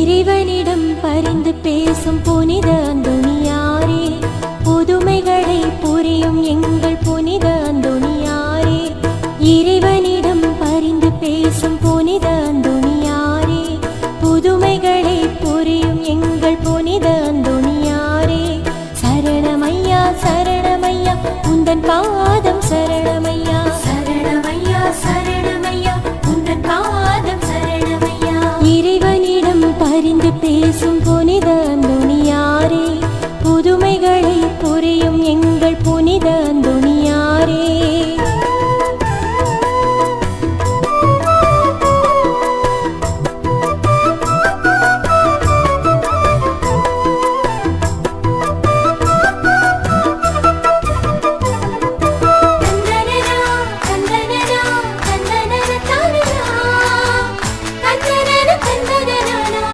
இறைவனிடம் பரிந்து பேசும் புனித அந்தோணியாரே. புதுமைகளை புரியும் எங்கள் புனித அந்தோணியாரே. இறைவனிடம் பரிந்து பேசும் புனித அந்தோணியாரே. புதுமைகளை புரியும் அறிந்து பேசும் புனித நுனியாரே புதுமைகளை புரியும் எங்கள்